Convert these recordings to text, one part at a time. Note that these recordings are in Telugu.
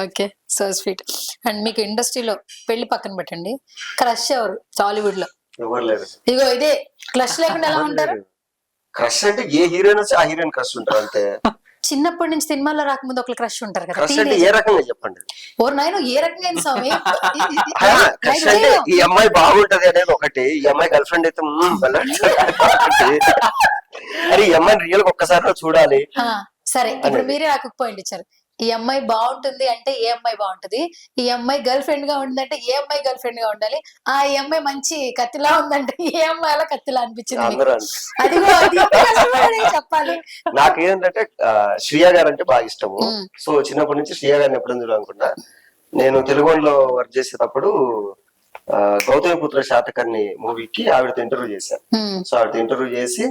Okay so sweet. అండ్ మీకు ఇండస్ట్రీలో పెళ్ళి పక్కన పెట్టండి. క్రష్ ఎవరు? టాలీవుడ్లో ఎవరు లేరు. ఇగో ఇదే క్రష్ లేకుండా ఎలా ఉంటారు? క్రష్ అంటే ఏ హీరోయిన్ వచ్చి ఆ హీరోయిన్ క్రష్ ఉంటారు అంతే. చిన్నప్పటి నుంచి సినిమాలో రాకముందు ఒకళ్ళు క్రష్ ఉంటారు కదా క్రష్ అంటే. ఏ రకంగా చెప్పండి. ఓ నాయన ఏ రకంగా స్వామి? క్రష్ అంటే ఈ అమ్మాయి బాగుంటది అనేది ఒకటి ఈ అమ్మాయి గర్ల్ ఫ్రెండ్ అయితే. అరే ఈ అమ్మాయిని రియల్ ఒక్కసారి చూడాలి. సరే ఇప్పుడు. మీరే నాకు పాయింట్ ఇచ్చారు. ఈ అమ్మాయి బాగుంటుంది అంటే ఏ అమ్మాయి బాగుంటది? ఈ అమ్మాయి గర్ల్ ఫ్రెండ్గా ఉందంటే ఏ అమ్మాయి గర్ల్ ఫ్రెండ్గా ఉండాలి? ఆ ఈ అమ్మాయి మంచి కత్తిలా ఉందంటే ఏ అమ్మాయి అలా కత్తిలా అనిపించింది అది చెప్పాలి? నాకు ఏంటంటే శ్రియా గారు అంటే బాగా ఇష్టము. సో చిన్నప్పటి నుంచి శ్రియా గారిని ఎప్పుడు చూడాలనుకున్నా నేను తెలుగులో వర్క్ చేసేటప్పుడు ఆ, గౌతమిపుత్ర శాతకర్ణి మూవీకి ఆవిడతో ఇంటర్వ్యూ చేశాను సో ఆవిడతో ఇంటర్వ్యూ చేసి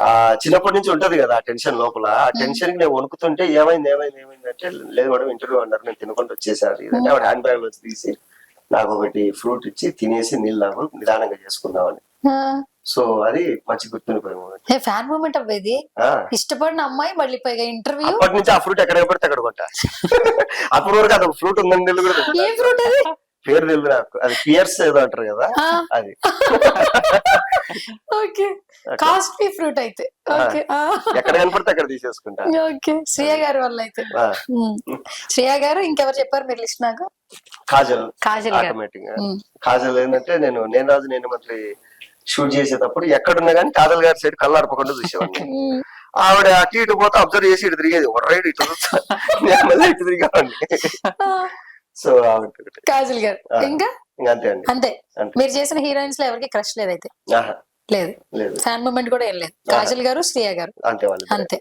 ఆ చిన్నప్పటి నుంచి ఉంటది కదా ఆ టెన్షన్ లోపల ఆ టెన్షన్కి నేను వణుకుతుంటే ఏమైంది ఏమైంది ఏమైంది అంటే లేదు మేడం ఇంటర్వ్యూ అన్నారు నేను తినకుండా వచ్చేసాను. ఇదంటే ఆవిడ హ్యాండ్ బ్యాగ్ వచ్చి తీసి నాకు ఒకటి ఫ్రూట్ ఇచ్చి తినేసి నీళ్ళు నిదానంగా చేసుకుందామని సో అది మంచి గుర్తుండిపోయి moment. ఏ ఫ్యాన్ మూమెంట్ అవ్వేది ఇష్టపడిన అమ్మాయి మళ్ళీ పైగా ఇంటర్వ్యూ. అప్పటి నుంచి ఆ ఫ్రూట్ ఎక్కడ పడితే అక్కడ కొంటా అప్పటి వరకు అది ఫ్రూట్ ఉందని కూడా. ఏం ఫ్రూట్ అది? పేరు తెలియదు నాకు అది పియర్స్ ఏదో అంటారు కదా? అది. ఓకే. కాస్ట్లీ ఫ్రూట్ అయితే. ఓకే. ఎక్కడ కనపడితే అక్కడ తీసేసుకుంటా. ఓకే. శ్రేయ గారి వల్ల అయితే. శ్రేయ గారు ఇంకెవరు చెప్పారు మీరు లిస్ట్ నాకు? కాజల్. కాజల్ ఆటోమేటిక్. కాజల్ ఏంటంటే నేను నేను రాజు నేను మంత్రి షూట్ చేసేటప్పుడు ఎక్కడున్నా కానీ కాజల్ గారి సైడ్ కళ్ళు అరపకుండా చూసేవాడిని. ఆవిడ అటు ఇటు పోతే అబ్జర్వ్ చేసి ఇటు తిరిగేది. ఒక రైడ్ ఇటు. నేను మళ్ళీ ఇటు తిరిగేవాడిని. సో. కాజల్ గారు. ఇంకా? అంతే అండి. అంతే. మీరు చేసిన హీరోయిన్స్లో ఎవరికి క్రష్ లేదైతే? లేదు. ఫ్యాన్ మూమెంట్ కూడా ఏం లేదు. కాజల్ గారు శ్రేయ గారు. అంతే అంతే.